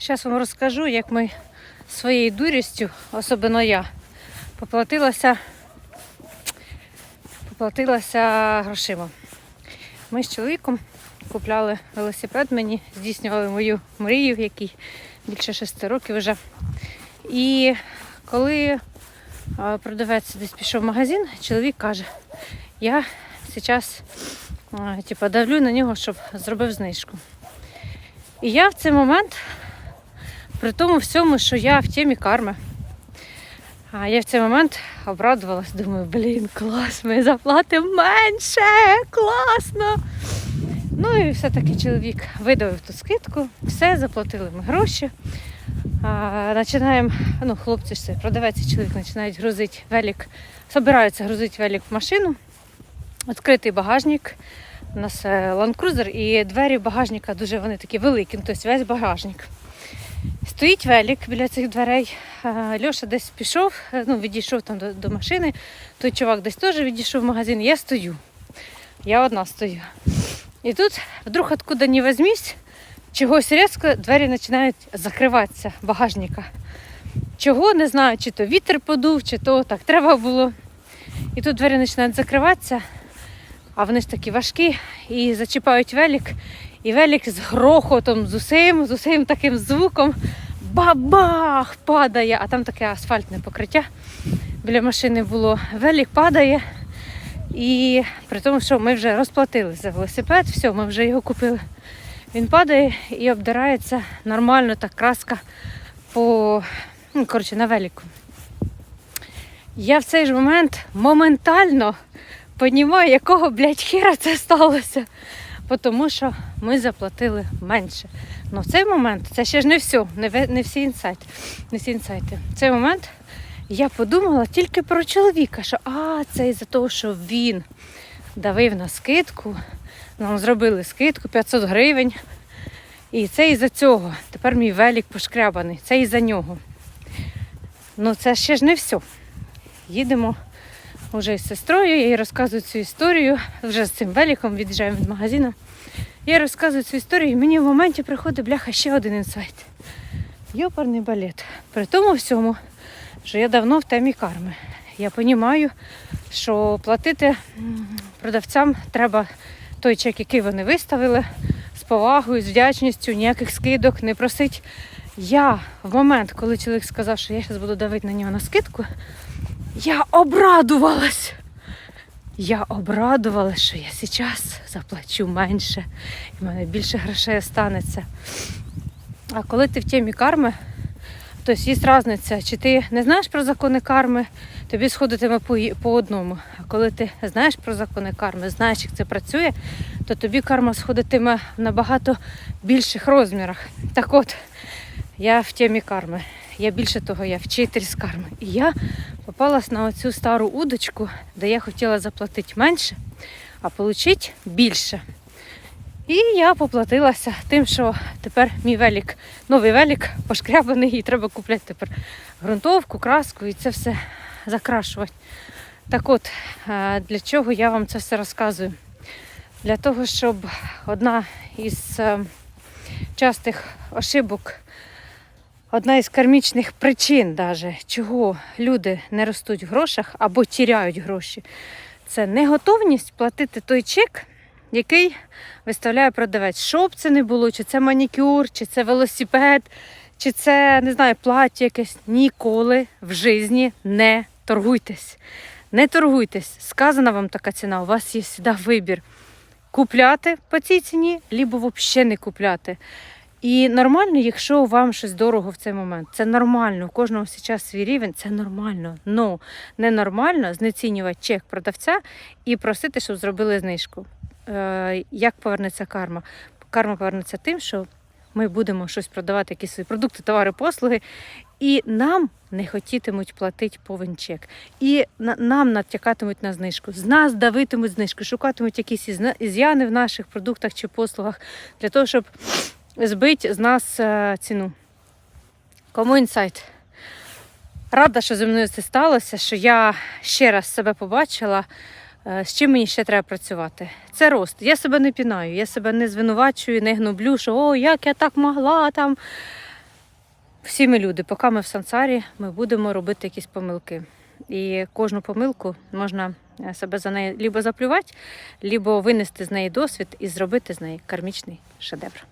Зараз вам розкажу, як ми своєю дурістю, особливо я, поплатилася, поплатилася грошима. Ми з чоловіком купляли велосипед мені, здійснювали мою мрію, який більше шести років вже. І коли продавець десь пішов в магазин, чоловік каже, я зараз типу, давлю на нього, щоб зробив знижку. І я в цей момент, при тому всьому, що я в темі карми, а я в цей момент обрадувалась, думаю, блін, клас, ми заплатимо менше, класно. Ну і все-таки чоловік видавив ту скидку, все, заплатили ми гроші. А, Починаємо, ну, хлопці ж це, продавець і чоловік починають грузити велик, збираються грузити велик в машину. Відкритий багажник. У нас Cruiser і двері багажника дуже вони такі великі, ну, тобто весь багажник. Стоїть велик біля цих дверей. Льоша десь пішов, е, ну, відійшов там до, до машини. Той чувак десь теж відійшов в магазин. Я стою. Я одна стою. І тут вдруг откуда не возьмись, чогось різко двері починають закриватися багажника. Чого не знаю, чи то вітер подув, чи то так треба було. І тут двері починають закриватися, а вони ж такі важкі і зачіпають велик. І велик з грохотом, з усім, з усім таким звуком бабах падає, а там таке асфальтне покриття. Біля машини було. Велик падає. І при тому, що ми вже розплатили за велосипед, все, ми вже його купили. Він падає і обдирається нормально, так краска по ну, коротше, на велику. Я в цей ж момент моментально розумію, якого блядь, хера це сталося. Тому що ми заплатили менше. Ну в цей момент це ще ж не все, не, не всі інсайти. Не всі інсайти. В цей момент я подумала тільки про чоловіка, що а, це із-за того, що він давив на скидку. Нам зробили скидку 500 гривень. І це із-за цього. Тепер мій велик пошкрябаний. Це із-за нього. Ну це ще ж не все. Їдемо вже з сестрою, я їй розказую цю історію. Вже з цим великом від'їжджаємо від магазину. Я розказую цю історію, і мені в моменті приходить бляха ще один інсайт. Йопарний балет. При тому всьому, що я давно в темі карми. Я розумію, що платити продавцям треба той чек, який вони виставили, з повагою, з вдячністю, ніяких скидок, не просить. Я в момент, коли чоловік сказав, що я зараз буду давити на нього на скидку, я обрадувалась. Я обрадувалась, що я зараз заплачу менше, і в мене більше грошей останеться. А коли ти в темі карми, то є різниця, чи ти не знаєш про закони карми, тобі сходитиме по, по одному. А коли ти знаєш про закони карми, знаєш, як це працює, то тобі карма сходитиме в набагато більших розмірах. Так от, я в темі карми. Я більше того, я вчитель з карми. І я попалась на оцю стару удочку, де я хотіла заплатити менше, а отримати більше. І я поплатилася тим, що тепер мій велик, новий велик пошкрябаний, і треба купляти тепер ґрунтовку, краску і це все закрашувати. Так от, е, для чого я вам це все розказую? Для того, щоб одна із е, частих ошибок, одна із кармічних причин, даже, чого люди не ростуть в грошах або тіряють гроші, це неготовність платити той чек, який виставляє продавець. Що б це не було, чи це манікюр, чи це велосипед, чи це, не знаю, плаття якесь. Ніколи в житті не торгуйтесь. Не торгуйтесь. Сказана вам така ціна, у вас є завжди вибір. Купляти по цій ціні, либо взагалі не купляти. І нормально, якщо вам щось дорого в цей момент. Це нормально. У кожного зараз свій рівень, це нормально. Ну ненормально знецінювати чек продавця і просити, щоб зробили знижку. Е, як повернеться карма? Карма повернеться тим, що ми будемо щось продавати, якісь свої продукти, товари, послуги, і нам не хотітимуть платити повен чек. І на, нам натякатимуть на знижку. З нас давитимуть знижку, шукатимуть якісь із'яни в наших продуктах чи послугах для того, щоб збити з нас е, ціну. Кому інсайт? Рада, що зі мною це сталося, що я ще раз себе побачила, е, з чим мені ще треба працювати. Це рост. Я себе не пінаю, я себе не звинувачую, не гноблю, що о, як я так могла там. всі ми люди, поки ми в сансарі, ми будемо робити якісь помилки. І кожну помилку можна е, себе за неї либо заплювати, либо винести з неї досвід і зробити з неї кармічний шедевр.